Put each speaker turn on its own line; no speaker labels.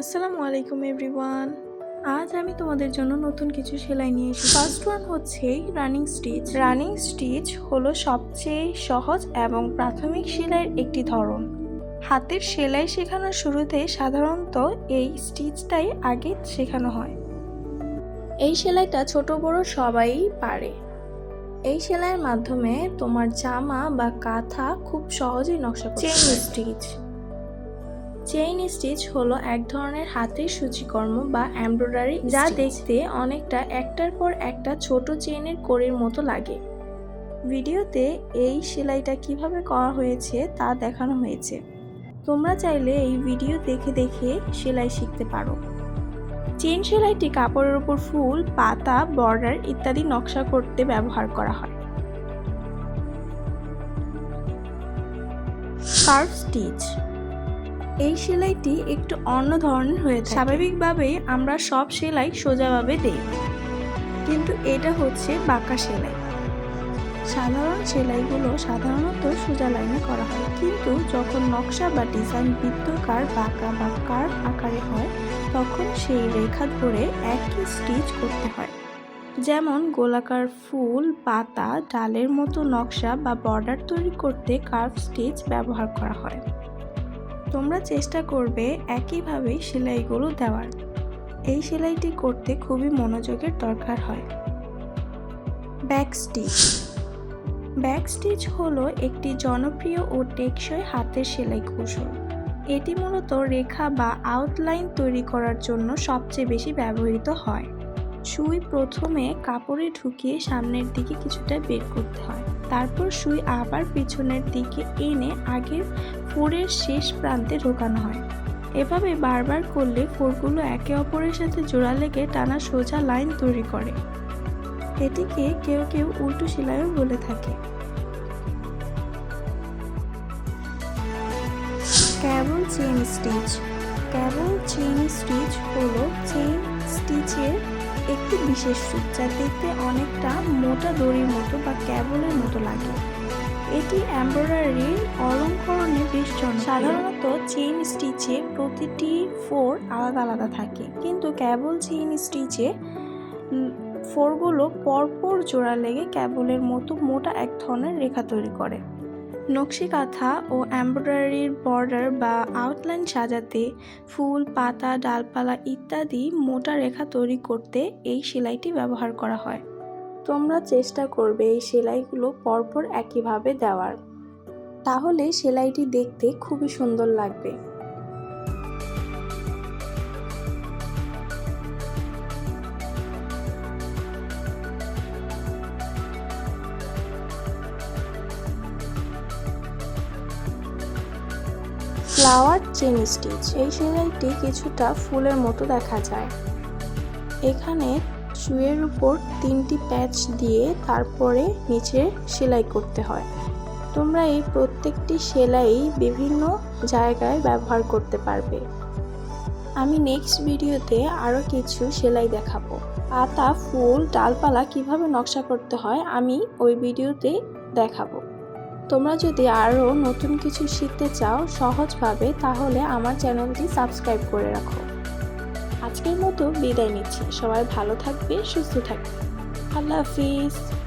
আসসালামু আলাইকুম এভরিওয়ান। আজ আমি তোমাদের জন্য নতুন কিছু সেলাই নিয়ে এসেছি। ফার্স্ট ওয়ান হচ্ছে রানিং স্টিচ রানিং স্টিচ হলো সবচেয়ে সহজ এবং প্রাথমিক সেলাইয়ের একটি ধরন। হাতের সেলাই শেখানোর শুরুতে সাধারণত এই স্টিচটাই আগে শেখানো হয়। এই সেলাইটা ছোট বড় সবাই পারে। এই সেলাইয়ের মাধ্যমে তোমার জামা বা কাঁথা খুব সহজেই নকশা চেইন স্টিচ চেইন স্টিচ হলো এক ধরনের হাতের সূচিকর্ম বা এমব্রয়ডারি যা দেখতে অনেকটা একটার পর একটা ছোট চেইনের কড়ির মতো লাগে। ভিডিওতে এই সেলাইটা কীভাবে করা হয়েছে তা দেখানো হয়েছে। তোমরা চাইলে এই ভিডিও দেখে দেখে সেলাই শিখতে পারো। চেইন সেলাইটি কাপড়ের উপর ফুল পাতা বর্ডার ইত্যাদি নকশা করতে ব্যবহার করা হয়। কার্ভ স্টিচ এই সেলাইটি একটু অন্য ধরনের হয়ে থাকে। স্বাভাবিকভাবে আমরা সব সেলাই সোজাভাবে দেই। কিন্তু এটা হচ্ছে বাঁকা সেলাই। সাধারণ সেলাইগুলো সাধারণত সোজা লাইনে করা হয়। কিন্তু যখন নকশা বা ডিজাইন বৃত্তকার বাঁকা বা কার্ভ আকারে হয়, তখন সেই রেখা ধরে একই স্টিচ করতে হয়। যেমন গোলাকার ফুল, পাতা, ডালের মতো নকশা বা বর্ডার তৈরি করতে কার্ভ স্টিচ ব্যবহার করা হয়। তোমরা চেষ্টা করবে একইভাবে সেলাইগুলো দেওয়ার। এই সেলাইটি করতে খুবই মনোযোগের দরকার হয়। ব্যাক স্টিচ ব্যাক স্টিচ হলো একটি জনপ্রিয় ও টেকসই হাতের সেলাই কৌশল। এটি মূলত রেখা বা আউটলাইন তৈরি করার জন্য সবচেয়ে বেশি ব্যবহৃত হয়। সুই প্রথমে কাপড়ে ঢুকিয়ে সামনের দিকে কিছুটা বের করতে হয়। তারপর সুই আবার পিছনের দিকে এনে আগের ফোরের শেষ প্রান্তে ঢোকানো হয়। এভাবে বারবার করলে ফোরগুলো একে অপরের সাথে জোড়া লেগে টানা সোজা লাইন তৈরি করে। এটিকে কেউ কেউ উল্টো সেলাইও বলে থাকে। Cable chain stitch. Cable chain stitch হলো চেইন স্টিচের একটি বিশেষ রূপ যা দেখতে অনেকটা মোটা দড়ির মতো বা ক্যাবলের মতো লাগে। এটি এমব্রয়ডারির অলঙ্করণে বেশ জন সাধারণত চেইন স্টিচে প্রতিটি ফোর আলাদা আলাদা থাকে। কিন্তু ক্যাবল চেইন স্টিচে ফোরগুলো পরপর জোড়া লেগে ক্যাবলের মতো মোটা এক ধরনের রেখা তৈরি করে। নকশি কাঁথা ও এমব্রয়ডারির বর্ডার বা আউটলাইন সাজাতে ফুল, পাতা, ডালপালা ইত্যাদি মোটা রেখা তৈরি করতে এই সেলাইটি ব্যবহার করা হয়। তোমরা চেষ্টা করবে এই সেলাইগুলো পরপর একইভাবে দেওয়ার। তাহলে সেলাইটি দেখতে খুবই সুন্দর লাগবে। Flower chain stitch. এই সেলাইটি কিছুটা ফুলের মতো দেখা যায়। এখানে শুয়ের উপর তিনটি প্যাচ দিয়ে তারপরে নিচে সেলাই করতে হয়। তোমরা এই প্রত্যেকটি সেলাই বিভিন্ন জায়গায় ব্যবহার করতে পারবে। আমি নেক্সট ভিডিওতে আরও কিছু সেলাই দেখাবো। পাতা, ফুল, ডালপালা কীভাবে নকশা করতে হয় আমি ওই ভিডিওতে দেখাবো। তোমরা যদি আরও নতুন কিছু শিখতে চাও সহজভাবে, তাহলে আমার চ্যানেলটি সাবস্ক্রাইব করে রাখো। আজকের মতো বিদায় নিচ্ছি। সবাই ভালো থাকবে, সুস্থ থাকবে। আল্লাহ হাফিজ।